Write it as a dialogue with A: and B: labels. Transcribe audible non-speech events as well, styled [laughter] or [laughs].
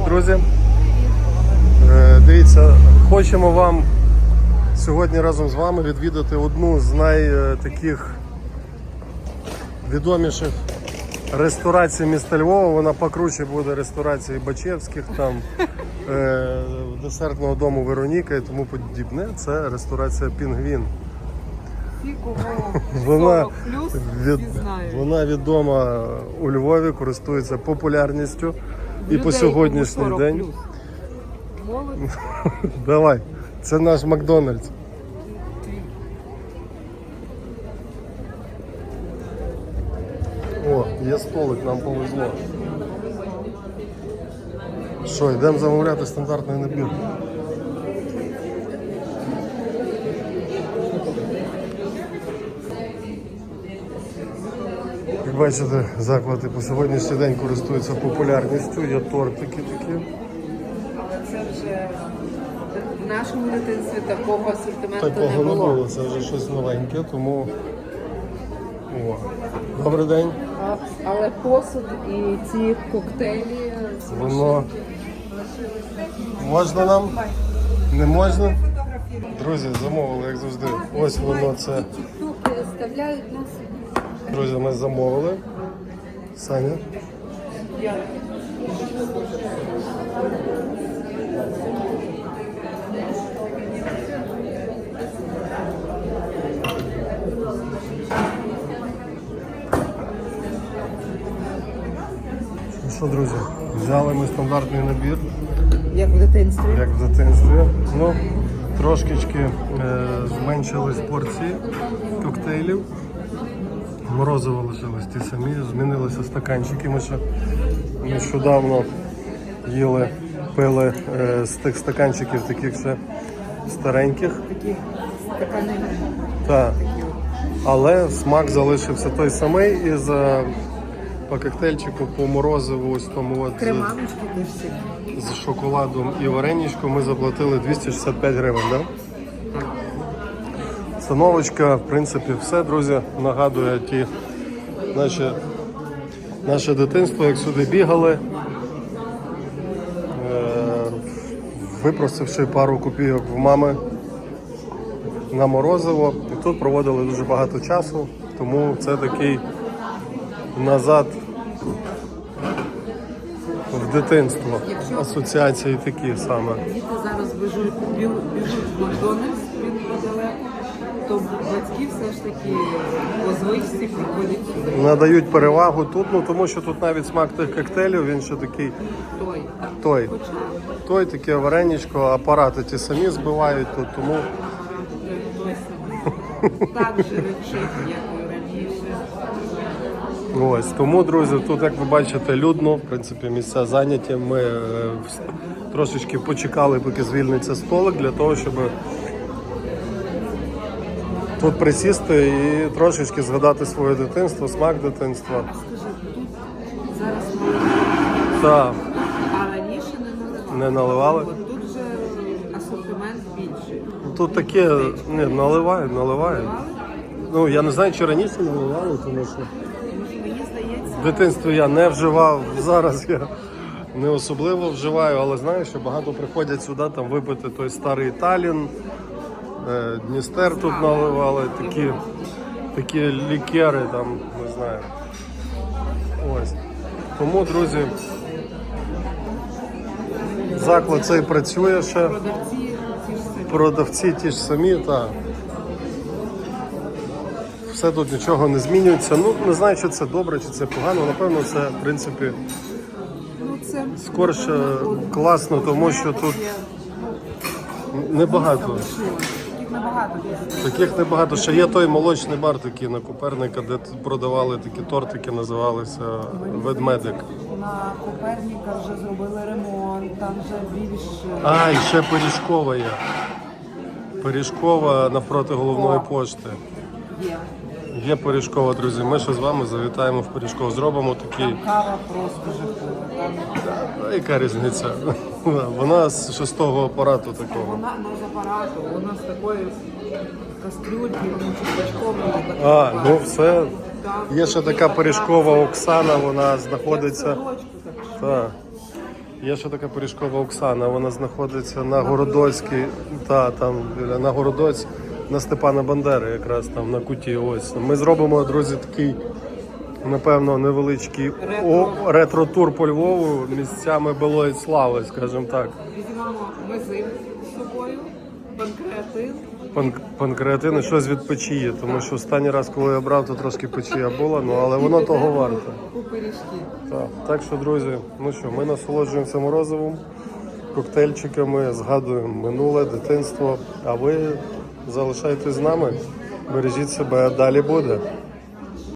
A: Друзі, Е, дивіться, хочемо вам сьогодні разом з вами відвідати одну з найтаких відоміших ресторацій міста Львова. Вона покруче буде ресторації Бачевських, там е, десертного дому Вероніка і тому подібне. Це ресторація Пінгвін. [laughs] Вона від, вона відома у Львові, користується популярністю. І по сьогоднішній день.
B: Молодь. [laughs]
A: Давай, це наш Макдональдс. О, є столик, нам повезло. Що, йдемо замовляти стандартний набір. Як бачите, заклади по сьогоднішній день користуються популярністю, є тортики такі.
B: Але це вже в нашому дитинстві такого асортименту
A: Такого
B: не
A: не
B: було.
A: було, це вже щось новеньке, тому. О. Добрий день.
B: А- Але посуд і ці коктейлі
A: Воно можна нам? Не можна? Друзі, замовили, як завжди. Ось воно це.
B: штуки вставляють нас.
A: Друзі, ми замовили. Саня. Ну що, друзі, взяли ми стандартний набір,
B: як в дитинстві.
A: як в дитинстві. Ну, трошечки е, зменшились порції коктейлів. Морозиво лишились ті самі, змінилися стаканчики. Ми ще нещодавно їли, пили е, з тих стаканчиків, таких ще стареньких.
B: Такі стакани.
A: Так. Але смак залишився той самий і за по коктейльчику, по морозиву, ось тому от з- шоколадом і вареничком ми заплатили 265 гривень, так? Становочка, в принципі, все, друзі, нагадує ті наші, наше дитинство, як сюди бігали. Е, випросивши пару копійок в мами на морозиво. І тут проводили дуже багато часу, тому це такий назад в дитинство. Асоціації такі саме.
B: Діти зараз біжуть, в Макдональдс, він недалеко, то батьки все ж таки по звичці приходять сюди.
A: Надають перевагу тут, ну тому що тут навіть смак тих коктейлів, він ще такий
B: Той.
A: той. Той таке вареничко, апарати ті самі збивають тут, тому.
B: Так же речить, як і раніше.
A: ось. Тому, друзі, тут, як ви бачите, людно, в принципі, місця зайняті. Ми е, вс- трошечки почекали, поки звільниться столик, для того, щоб тут присісти і трошечки згадати своє дитинство, смак дитинства.
B: Скажи, тут зараз
A: Так,
B: а раніше не наливали.
A: не наливали.
B: От тут же асортимент більший.
A: Тут таке, не, наливають, наливають. Ну, я не знаю, чи раніше наливали, тому що
B: Мені здається,
A: в дитинстві я не вживав, зараз я не особливо вживаю, але знаю, що багато приходять сюди там випити той старий Талін, Дністер тут наливали, такі, такі лікери там, не знаю. Ось. Тому, друзі, заклад цей працює ще.
B: продавці
A: ті ж самі, так. Все тут нічого не змінюється. Ну, не знаю, чи це добре, чи це погано. Напевно, це, в принципі, скорше класно, тому що тут небагато.
B: Таких небагато.
A: Таких небагато. Ще є той молочний бар такий на Коперника, де тут продавали такі тортики, називалися ведмедик.
B: На Коперніка вже зробили ремонт, там вже більш
A: А, і ще Пиріжкова є. Пиріжкова навпроти головної пошти.
B: є.
A: Є Пиріжкова, друзі. Ми ще з вами завітаємо в Пиріжков. Зробимо такий.
B: Кава просто жахлива. Там
A: яка різниця? Вона з шестого апарату такого.
B: вона не з апарату, вона з такої кастрюльки, ну,
A: А, ну все. Є ще така Пиріжкова Оксана, вона знаходиться.
B: Так.
A: Є ще така пиріжкова Оксана, вона знаходиться на Городоцькій, та там на Городоць, на Степана Бандери, якраз там на куті. Ось. Ми зробимо, друзі, такий, напевно, невеличкий о- ретро-тур по Львову місцями былої слави, скажімо так.
B: Візьмемо мизим з собою, панкреатин.
A: Пан- Панкреатин і щось від печії, тому що останній раз, коли я брав, то трошки печія була, ну але воно того варте.
B: У пиріжки.
A: Так, так що, друзі, ну що, ми насолоджуємося морозивом, коктейльчиками, згадуємо минуле дитинство. А ви залишайтесь з нами, бережіть себе, далі буде.